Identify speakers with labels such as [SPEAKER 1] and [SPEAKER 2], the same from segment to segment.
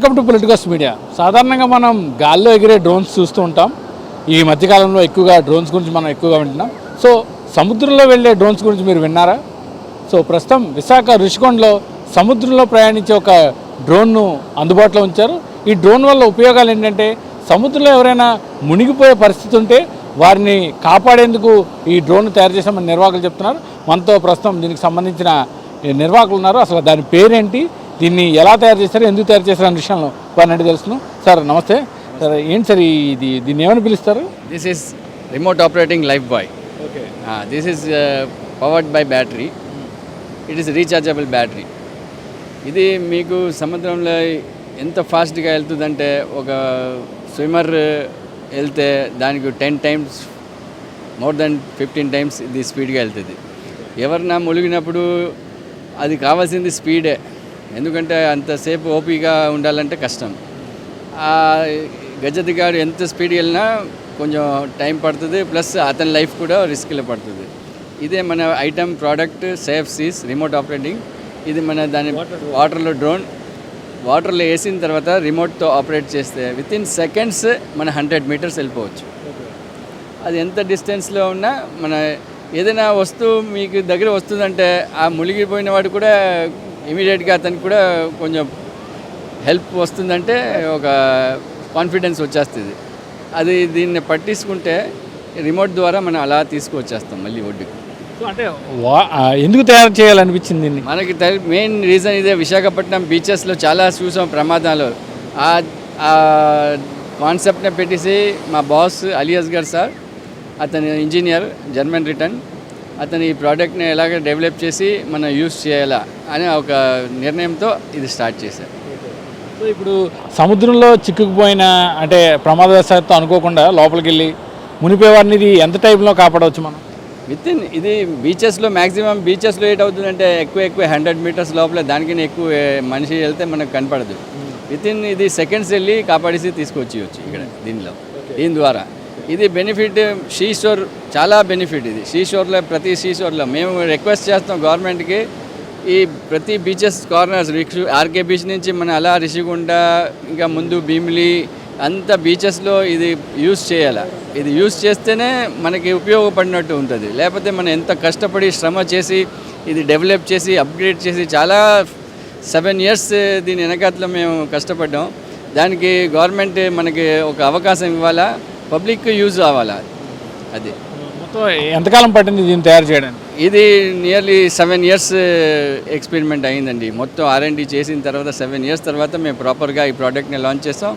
[SPEAKER 1] Welcome to politicals media సాధారణంగా మనం గాల్లో ఎగిరే డ్రోన్స్ చూస్తూ ఉంటాం. ఈ మధ్యకాలంలో ఎక్కువగా డ్రోన్స్ గురించి మనం ఎక్కువగా వింటున్నాం. సో సముద్రంలో వెళ్ళే డ్రోన్స్ గురించి మీరు విన్నారా? సో ప్రస్తుతం విశాఖ రుషికొండలో సముద్రంలో ప్రయాణించే ఒక డ్రోన్ను అందుబాటులో ఉంచారు. ఈ డ్రోన్ వల్ల ఉపయోగాలు ఏంటంటే సముద్రంలో ఎవరైనా మునిగిపోయే పరిస్థితి ఉంటే వారిని కాపాడేందుకు ఈ డ్రోన్ తయారు చేశామని నిర్వాహకులు చెప్తున్నారు. మనతో ప్రస్తుతం దీనికి సంబంధించిన నిర్వాహకులు ఉన్నారు. అసలు దాని పేరేంటి? దీన్ని ఎలా తయారు చేశారు ఎందుకు తయారు చేశారు అనే విషయంలో వారిని అడిగి తెలుసుకున్నాం సార్ నమస్తే సార్ ఏంటి సార్ ఇది దీన్ని ఏమని పిలుస్తారు
[SPEAKER 2] This is remote operating life buoy.
[SPEAKER 1] Okay
[SPEAKER 2] Uh, this is uh, powered by battery. It is rechargeable battery. ఇది మీకు సముద్రంలో ఎంత ఫాస్ట్గా వెళ్తుందంటే ఒక స్విమ్మర్ వెళ్తే దానికి ten times more than fifteen times ఇది స్పీడ్గా వెళ్తుంది ఎవరన్నా మునిగినప్పుడు అది కావాల్సింది స్పీడే ఎందుకంటే అంతసేపు ఓపికగా ఉండాలంటే కష్టం. ఆ గారు ఎంత స్పీడ్ వెళ్ళినా కొంచెం టైం పడుతుంది ప్లస్ అతని లైఫ్ కూడా రిస్క్లో పడుతుంది. ఇదే మన item product safe seas remote operating. ఇది మన దాని వాటర్లో డ్రోన్. వాటర్లో వేసిన తర్వాత రిమోట్తో ఆపరేట్ చేస్తే విత్ ఇన్ సెకండ్స్ మన హండ్రెడ్ మీటర్స్ వెళ్ళిపోవచ్చు. అది ఎంత డిస్టెన్స్లో ఉన్నా మన ఏదైనా వస్తువు మీకు దగ్గర వస్తుందంటే ఆ మునిగిపోయిన వాడు కూడా ఇమీడియట్గా అతనికి కూడా కొంచెం హెల్ప్ వస్తుందంటే ఒక కాన్ఫిడెన్స్ వచ్చేస్తుంది. అది దీన్ని పట్టించుకుంటే రిమోట్ ద్వారా మనం అలా తీసుకువచ్చేస్తాం మళ్ళీ ఒడ్డుకి.
[SPEAKER 1] అంటే ఎందుకు తయారు చేయాలనిపించింది దీన్ని?
[SPEAKER 2] మనకి మెయిన్ రీజన్ ఇదే విశాఖపట్నం బీచెస్లో చాలా చూసాం ప్రమాదాలు. ఆ ఆ కాన్సెప్ట్ని పెట్టేసి మా బాస్ అలియాస్ గారు సార్ అతని ఇంజనీర్ జర్మన్ రిటర్న్ అతను ఈ ప్రోడక్ట్ని ఎలాగ డెవలప్ చేసి మనం యూస్ చేయాలా? అనే ఒక నిర్ణయంతో ఇది స్టార్ట్ చేశారు.
[SPEAKER 1] సో ఇప్పుడు సముద్రంలో చిక్కుకుపోయిన అంటే ప్రమాదవశాత్తు అనుకోకుండా లోపలికి వెళ్ళి మునిపోయే వారిని ఇది ఎంత టైంలో కాపాడవచ్చు మనం?
[SPEAKER 2] విత్ ఇన్ ఇది బీచెస్లో మ్యాక్సిమం బీచెస్లో ఏట్ అవుతుందంటే ఎక్కువ ఎక్కువ హండ్రెడ్ మీటర్స్ లోపల దానికన్నా ఎక్కువ మనిషి వెళ్తే మనకు కనపడదు. విత్ ఇన్ ఇది సెకండ్స్ వెళ్ళి కాపాడేసి తీసుకొచ్చేయచ్చు ఇక్కడ దీనిలో దీని ద్వారా. ఇది బెనిఫిట్ షోర్ చాలా బెనిఫిట్ ఇది. షోర్లో ప్రతి షోర్లో మేము రిక్వెస్ట్ చేస్తాం గవర్నమెంట్కి ఈ ప్రతి బీచెస్ కార్నర్స్ ఆర్కే బీచ్ నుంచి మన అలా రిషిగుండ ఇంకా ముందు భీమిలి అంత బీచెస్లో ఇది యూస్ చేయాలి. ఇది యూస్ చేస్తేనే మనకి ఉపయోగపడినట్టు ఉంటుంది. లేకపోతే మనం ఎంత కష్టపడి శ్రమ చేసి ఇది డెవలప్ చేసి అప్గ్రేడ్ చేసి చాలా సెవెన్ ఇయర్స్ దీని వెనకాతలో మేము కష్టపడ్డాం. దానికి గవర్నమెంట్ మనకి ఒక అవకాశం ఇవ్వాలా? పబ్లిక్ యూజ్ అవ్వాలా? అది.
[SPEAKER 1] మొత్తం ఎంతకాలం పట్టింది దీన్ని తయారు చేయడానికి?
[SPEAKER 2] ఇది నియర్లీ సెవెన్ ఇయర్స్ ఎక్స్పెరిమెంట్ అయిందండి. మొత్తం ఆర్ఎండి చేసిన తర్వాత సెవెన్ ఇయర్స్ తర్వాత మేము ప్రాపర్గా ఈ ప్రోడక్ట్ని లాంచ్ చేస్తాం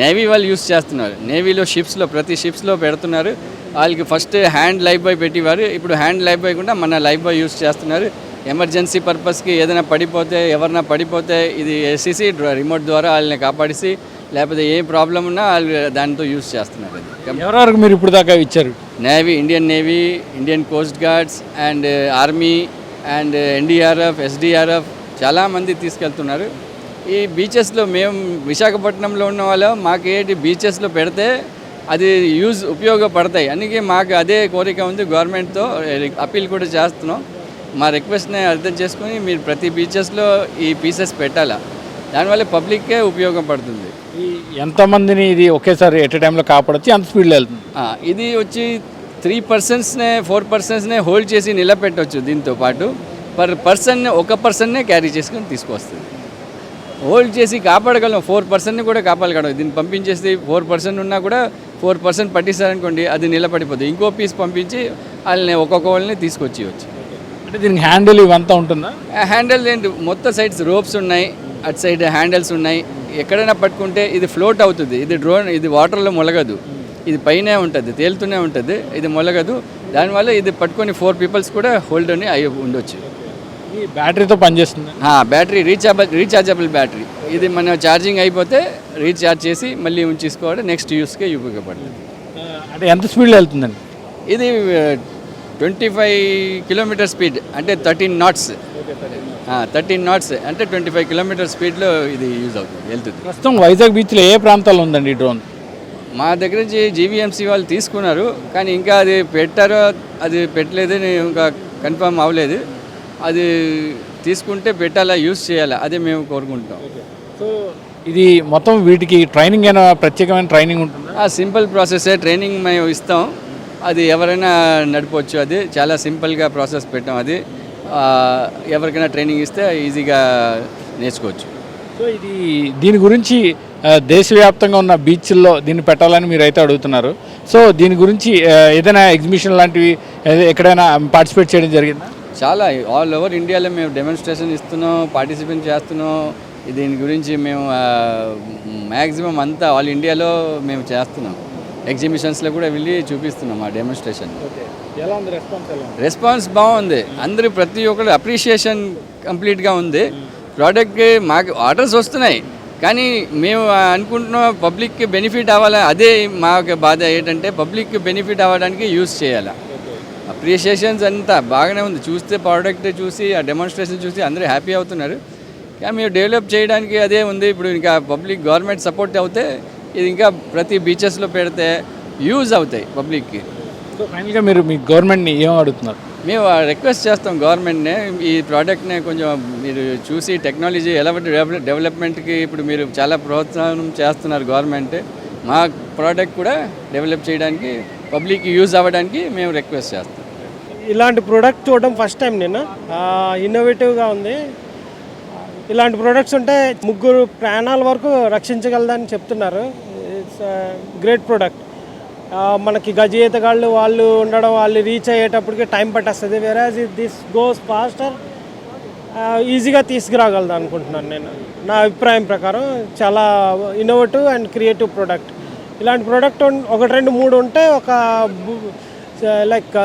[SPEAKER 2] నేవీ వాళ్ళు యూస్ చేస్తున్నారు. నేవీలో షిప్స్లో ప్రతి షిప్స్లో పెడుతున్నారు. వాళ్ళకి ఫస్ట్ హ్యాండ్ లైఫ్ బాయ్ పెట్టేవారు. ఇప్పుడు హ్యాండ్ లైఫ్ బాయ్ కూడా మన లైఫ్ బాయ్ యూస్ చేస్తున్నారు. ఎమర్జెన్సీ పర్పస్కి ఏదైనా పడిపోతే ఎవరైనా పడిపోతే ఇది వేసేసి రిమోట్ ద్వారా వాళ్ళని కాపాడేసి లేకపోతే ఏ ప్రాబ్లం ఉన్నా వాళ్ళు దానితో యూస్ చేస్తున్నారు.
[SPEAKER 1] ఎవరెవరికి మీరు ఇప్పుడు దాకా ఇచ్చారు?
[SPEAKER 2] Navy Indian navy Indian coast guards and army and NDRF SDRF చాలామంది తీసుకెళ్తున్నారు. ఈ బీచెస్లో మేము విశాఖపట్నంలో ఉన్న వాళ్ళు మాకు ఏంటి బీచెస్లో పెడితే అది యూజ్ ఉపయోగపడతాయి. అందుకే మాకు అదే కోరిక ఉంది గవర్నమెంట్తో అప్పీల్ కూడా చేస్తున్నాం. మా రిక్వెస్ట్ని అర్థం చేసుకుని మీరు ప్రతి బీచెస్లో ఈ పీసెస్ పెట్టాలా. దానివల్ల పబ్లిక్కే ఉపయోగపడుతుంది.
[SPEAKER 1] ఈ ఎంతమందిని ఇది ఒకేసారి ఎట్ టైంలో కాపాడొచ్చు ఎంత స్పీడ్లో వెళ్తుంది.
[SPEAKER 2] ఇది వచ్చి త్రీ పర్సన్స్నే ఫోర్ పర్సన్స్నే హోల్డ్ చేసి నిలబెట్టవచ్చు దీంతో పాటు. పర్ పర్సన్ ఒక పర్సన్నే క్యారీ చేసుకొని తీసుకొస్తుంది. హోల్డ్ చేసి కాపాడగలం ఫోర్ పర్సన్ని కూడా కాపాడగలం. దీన్ని పంపించేసి ఫోర్ పర్సెంట్ ఉన్నా కూడా ఫోర్ పర్సెంట్ పట్టిస్తారనుకోండి అది నిలబడిపోతుంది. ఇంకో పీస్ పంపించి వాళ్ళని ఒక్కొక్క వాళ్ళని తీసుకొచ్చేయచ్చు.
[SPEAKER 1] అంటే దీనికి హ్యాండిల్ ఇవంతా ఉంటుందా?
[SPEAKER 2] హ్యాండిల్ ఏంటి? మొత్తం సైడ్స్ రోప్స్ ఉన్నాయి అటు సైడ్ హ్యాండిల్స్ ఉన్నాయి. ఎక్కడైనా పట్టుకుంటే ఇది ఫ్లోట్ అవుతుంది. ఇది డ్రోన్ ఇది వాటర్లో మొలగదు. ఇది పైనే ఉంటుంది తేలుతూనే ఉంటుంది ఇది మొలగదు. దానివల్ల ఇది పట్టుకొని ఫోర్ పీపుల్స్ కూడా హోల్డ్ అని అయ్యి ఉండొచ్చు.
[SPEAKER 1] బ్యాటరీతో పనిచేస్తుంది.
[SPEAKER 2] Battery rechargeable rechargeable battery. ఇది మన ఛార్జింగ్ అయిపోతే రీఛార్జ్ చేసి మళ్ళీ ఉంచేసుకోవడం నెక్స్ట్ యూస్కే ఉపయోగపడుతుంది.
[SPEAKER 1] అంటే ఎంత స్పీడ్లో వెళ్తుందండి?
[SPEAKER 2] ఇది ట్వంటీ ఫైవ్ కిలోమీటర్ స్పీడ్ అంటే థర్టీన్ నాట్స్. థర్టీన్ నాట్స్ అంటే ట్వంటీ ఫైవ్ కిలోమీటర్ స్పీడ్లో ఇది యూజ్ అవుతుంది వెళ్తుంది.
[SPEAKER 1] ప్రస్తుతం వైజాగ్ బీచ్లో ఏ ప్రాంతాల్లో ఉందండి ఈ డ్రోన్?
[SPEAKER 2] మా దగ్గర నుంచి జీవీఎంసీ వాళ్ళు తీసుకున్నారు కానీ ఇంకా అది పెట్టారో అది పెట్టలేదు ఇంకా కన్ఫర్మ్ అవ్వలేదు. అది తీసుకుంటే పెట్టాలా యూస్ చేయాలా అదే మేము కోరుకుంటాం
[SPEAKER 1] సో ఇది మొత్తం వీటికి ట్రైనింగ్ అయినా ప్రత్యేకమైన ట్రైనింగ్ ఉంటుందా?
[SPEAKER 2] ఆ సింపుల్ ప్రాసెసే ట్రైనింగ్ మేము ఇస్తాం. అది ఎవరైనా నడపవచ్చు అది చాలా సింపుల్గా ప్రాసెస్ పెట్టాం అది. ఎవరికైనా ట్రైనింగ్ ఇస్తే ఈజీగా నేర్చుకోవచ్చు.
[SPEAKER 1] సో ఇది దీని గురించి దేశవ్యాప్తంగా ఉన్న బీచ్ల్లో దీన్ని పెట్టాలని మీరు అయితే అడుగుతున్నారు. సో దీని గురించి ఏదైనా ఎగ్జిబిషన్ లాంటివి ఎక్కడైనా పార్టిసిపేట్ చేయడం జరిగిందా?
[SPEAKER 2] చాలా. ఆల్ ఓవర్ ఇండియాలో మేము డెమోన్స్ట్రేషన్ ఇస్తున్నాం పార్టిసిపేట్ చేస్తున్నాం. దీని గురించి మేము మ్యాక్సిమం అంతా ఆల్ ఇండియాలో మేము చేస్తున్నాం. ఎగ్జిబిషన్స్లో కూడా వెళ్ళి చూపిస్తున్నాం ఆ డెమోన్స్ట్రేషన్.
[SPEAKER 1] రెస్పాన్స్
[SPEAKER 2] బాగుంది. అందరూ ప్రతి ఒక్కరు అప్రిషియేషన్ కంప్లీట్గా ఉంది. ప్రోడక్ట్కి మాకు ఆర్డర్స్ వస్తున్నాయి. కానీ మేము అనుకుంటున్నాం పబ్లిక్కి బెనిఫిట్ అవ్వాలి? అదే మాకు బాధ ఏంటంటే పబ్లిక్కి బెనిఫిట్ అవ్వడానికి యూస్ చేయాలి? అప్రిషియేషన్స్ అంతా బాగానే ఉంది. చూస్తే ప్రోడక్ట్ చూసి ఆ డెమాన్స్ట్రేషన్ చూసి అందరూ హ్యాపీ అవుతున్నారు. కానీ మేము డెవలప్ చేయడానికి అదే ఉంది. ఇప్పుడు ఇంకా పబ్లిక్ గవర్నమెంట్ సపోర్ట్ అవుతే ఇది ఇంకా ప్రతి బీచెస్లో పెడితే యూజ్ అవుతాయి పబ్లిక్కి
[SPEAKER 1] సో ఫైనల్గా మీరు మీ గవర్నమెంట్ని ఏం అడుగుతున్నారు?
[SPEAKER 2] మేము రిక్వెస్ట్ చేస్తాం గవర్నమెంట్నే ఈ ప్రోడక్ట్ని కొంచెం మీరు చూసి టెక్నాలజీ ఎలా డెవలప్ డెవలప్మెంట్కి ఇప్పుడు మీరు చాలా ప్రోత్సాహం చేస్తున్నారు గవర్నమెంట్ మా ప్రోడక్ట్ కూడా డెవలప్ చేయడానికి పబ్లిక్ యూజ్ అవ్వడానికి మేము రిక్వెస్ట్ చేస్తాం.
[SPEAKER 3] ఇలాంటి ప్రోడక్ట్ చూడడం ఫస్ట్ టైం నేను? ఇన్నోవేటివ్గా ఉంది. ఇలాంటి ప్రోడక్ట్స్ ఉంటే ముగ్గురు ప్రాణాల వరకు రక్షించగలదని చెప్తున్నారు. ఇట్స్ గ్రేట్ ప్రోడక్ట్ మనకి గజేతగాళ్ళు వాళ్ళు ఉండడం వాళ్ళు రీచ్ అయ్యేటప్పటికి టైం పట్టేస్తుంది. వెరాజ్ దిస్ గోస్ ఫాస్టర్ ఈజీగా తీసుకురాగలదు అనుకుంటున్నాను నేను. నా అభిప్రాయం ప్రకారం చాలా ఇన్నోవేటివ్ అండ్ క్రియేటివ్ ప్రోడక్ట్ ఇలాంటి ప్రోడక్ట్ ఒకటి రెండు మూడు ఉంటే ఒక లైక్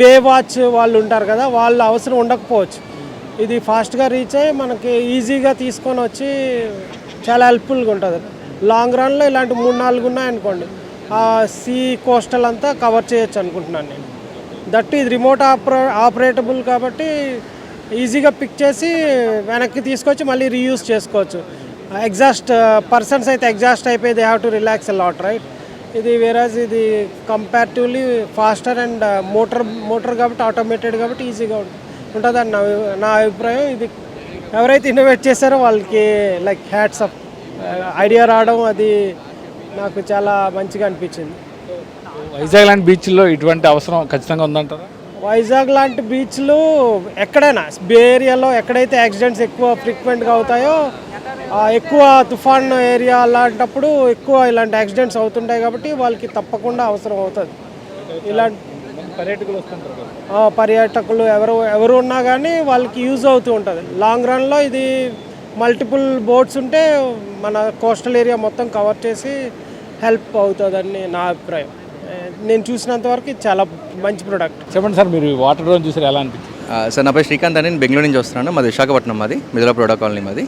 [SPEAKER 3] బే వాచ్ వాళ్ళు ఉంటారు కదా వాళ్ళ అవసరం ఉండకపోవచ్చు. ఇది ఫాస్ట్గా రీచ్ అయ్యి మనకి ఈజీగా తీసుకొని వచ్చి చాలా హెల్ప్ఫుల్గా ఉంటుంది. లాంగ్ రన్లో ఇలాంటి మూడు నాలుగు ఉన్నాయనుకోండి ఆ సీ కోస్టల్ అంతా కవర్ చేయొచ్చు అనుకుంటున్నాను నేను. దట్ ఇది రిమోట్ ఆపరే ఆపరేటబుల్ కాబట్టి ఈజీగా పిక్ చేసి వెనక్కి తీసుకొచ్చి మళ్ళీ రీయూస్ చేసుకోవచ్చు. ఎగ్జాస్ట్ పర్సన్స్ అయితే ఎగ్జాస్ట్ అయిపోయి they have to relax lot right? ఇది వేరాజ్ ఇది comparatively faster and motor motor కాబట్టి ఆటోమేటెడ్ కాబట్టి ఈజీగా ఉంటుందని నా నా అభిప్రాయం. ఇది ఎవరైతే ఇన్నోవేట్ చేశారో వాళ్ళకి లైక్ హ్యాట్స్ అప్ ఐడియా రావడం అది నాకు చాలా మంచిగా అనిపించింది.
[SPEAKER 1] వైజాగ్ లాంటి బీచ్లో ఇటువంటి అవసరం ఖచ్చితంగా ఉందంటారా?
[SPEAKER 3] వైజాగ్ లాంటి బీచ్లు ఎక్కడైనా బే ఏరియాలో ఎక్కడైతే యాక్సిడెంట్స్ ఎక్కువ ఫ్రీక్వెంట్గా అవుతాయో ఎక్కువ తుఫాన్ ఏరియా అలాంటప్పుడు ఎక్కువ ఇలాంటి యాక్సిడెంట్స్ అవుతుంటాయి కాబట్టి వాళ్ళకి తప్పకుండా అవసరం అవుతుంది. ఇలాంటి
[SPEAKER 1] పర్యాటకులు
[SPEAKER 3] పర్యాటకులు ఎవరు ఎవరు ఉన్నా కానీ వాళ్ళకి యూజ్ అవుతూ ఉంటుంది. లాంగ్ రన్లో ఇది మల్టిపుల్ బోట్స్ ఉంటే మన కోస్టల్ ఏరియా మొత్తం కవర్ చేసి హెల్ప్ అవుతుందని నా అభిప్రాయం. నేను చూసినంత వరకు చాలా మంచి ప్రోడక్ట్
[SPEAKER 1] చెప్పండి సార్ మీరు వాటర్ డ్రోన్ చూసారు ఎలా అనిపించింది
[SPEAKER 4] సార్ నా పేరు శ్రీకాంత్ అని నేను బెంగళూరు నుంచి వస్తున్నాను. మాది విశాఖపట్నం మాది మిథుల ప్రోడా కాలనీ మాది.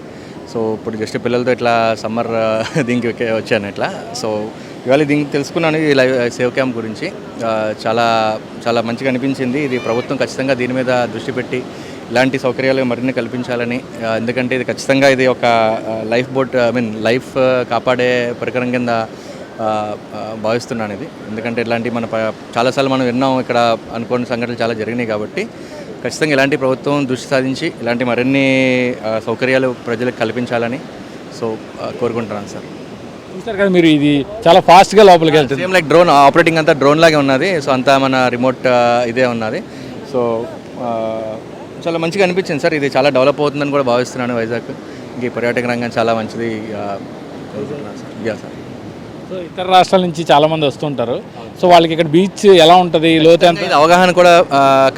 [SPEAKER 4] సో ఇప్పుడు జస్ట్ పిల్లలతో ఇట్లా సమ్మర్ దీనికి వచ్చాను ఇట్లా. సో ఇవాళ దీనికి తెలుసుకున్నాను ఈ లైవ్ సేవ్ క్యాంప్ గురించి. చాలా చాలా మంచిగా అనిపించింది. ఇది ప్రభుత్వం ఖచ్చితంగా దీని మీద దృష్టి పెట్టి ఇలాంటి సౌకర్యాలు మరిన్ని కల్పించాలని. ఎందుకంటే ఇది ఖచ్చితంగా ఇది ఒక life boat I mean life కాపాడే పరికరం కింద భావిస్తున్నాను ఇది. ఎందుకంటే ఇలాంటి మన చాలాసార్లు మనం విన్నాం ఇక్కడ అనుకోని సంఘటనలు చాలా జరిగినాయి కాబట్టి. ఖచ్చితంగా ఇలాంటి ప్రభుత్వం దృష్టి సాధించి ఇలాంటి మరిన్ని సౌకర్యాలు ప్రజలకు కల్పించాలని సో కోరుకుంటున్నాను సార్.
[SPEAKER 1] చూసారు కదా మీరు ఇది చాలా ఫాస్ట్గా లోపలికి వెళ్తుంది.
[SPEAKER 4] సేమ్ లైక్ డ్రోన్ ఆపరేటింగ్ అంతా డ్రోన్ లాగే ఉన్నది. సో అంతా మన రిమోట్ ఇదే ఉన్నది. సో చాలా మంచిగా అనిపించింది సార్. ఇది చాలా డెవలప్ అవుతుందని కూడా భావిస్తున్నాను వైజాగ్. ఇంక ఈ పర్యాటక రంగం చాలా మంచిది. Yeah sir.
[SPEAKER 1] సో ఇతర రాష్ట్రాల నుంచి చాలా మంది వస్తుంటారు సో వాళ్ళకి ఇక్కడ బీచ్ ఎలా ఉంటుంది? లోతు ఎంత?
[SPEAKER 4] అవగాహన కూడా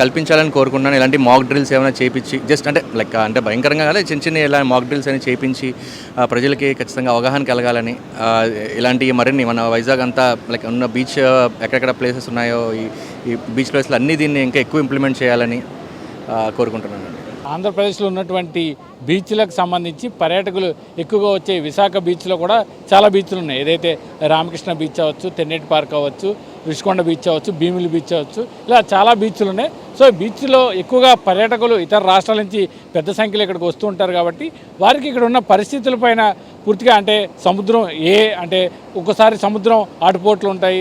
[SPEAKER 4] కల్పించాలని కోరుకుంటున్నాను. ఇలాంటి మాక్ డ్రిల్స్ ఏమైనా చేపించి జస్ట్ అంటే లైక్ అంటే భయంకరంగా కాదు చిన్న చిన్న ఇలా మాక్ డ్రిల్స్ అని చేపించి ప్రజలకి ఖచ్చితంగా అవగాహన కలగాలని ఇలాంటి మరిన్ని మన వైజాగ్ అంతా లైక్ ఉన్న బీచ్ ఎక్కడెక్కడ ప్లేసెస్ ఉన్నాయో ఈ ఈ బీచ్ ప్లేస్లు అన్నీ దీన్ని ఇంకా ఎక్కువ ఇంప్లిమెంట్ చేయాలని కోరుకుంటున్నాను
[SPEAKER 1] ఆంధ్రప్రదేశ్లో ఉన్నటువంటి బీచ్లకు సంబంధించి పర్యాటకులు ఎక్కువగా వచ్చే విశాఖ బీచ్లో కూడా చాలా బీచ్లు ఉన్నాయి. ఏదైతే రామకృష్ణ బీచ్ అవ్వచ్చు తెన్నేటి పార్క్ అవ్వచ్చు రుషికొండ బీచ్ అవ్వచ్చు భీమిలి బీచ్ అవ్వచ్చు ఇలా చాలా బీచ్లు ఉన్నాయి. సో బీచ్లో ఎక్కువగా పర్యాటకులు ఇతర రాష్ట్రాల నుంచి పెద్ద సంఖ్యలో ఇక్కడికి వస్తూ ఉంటారు కాబట్టి వారికి ఇక్కడ ఉన్న పరిస్థితులపైన పూర్తిగా అంటే సముద్రం ఏ అంటే ఒక్కసారి సముద్రం ఆటుపోట్లు ఉంటాయి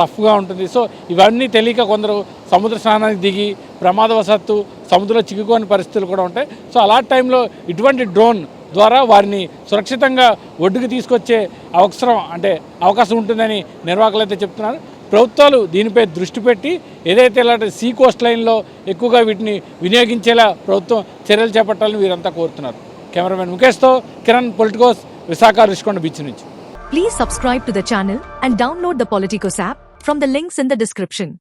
[SPEAKER 1] రఫ్గా ఉంటుంది. సో ఇవన్నీ తెలియక కొందరు సముద్ర స్నానానికి దిగి ప్రమాదవశాత్తు సముద్రంలో చిక్కుకోని పరిస్థితులు కూడా ఉంటాయి. సో అలాంటి టైంలో ఇటువంటి డ్రోన్ ద్వారా వారిని సురక్షితంగా ఒడ్డుకు తీసుకొచ్చే అవసరం అంటే అవకాశం ఉంటుందని నిర్వాహకులు అయితే చెప్తున్నారు. ప్రభుత్వాలు దీనిపై దృష్టి పెట్టి ఏదైతే ఇలాంటి సీ కోస్ట్ లైన్లో ఎక్కువగా వీటిని వినియోగించేలా ప్రభుత్వం చర్యలు చేపట్టాలని వీరంతా కోరుతున్నారు. కెమెరామెన్ ముఖేష్తో కిరణ్ పొలిటికోస్ విశాఖ రిషికొండ బీచ్ నుంచి.
[SPEAKER 5] Please subscribe to the channel and download the Politicos app from the links in the description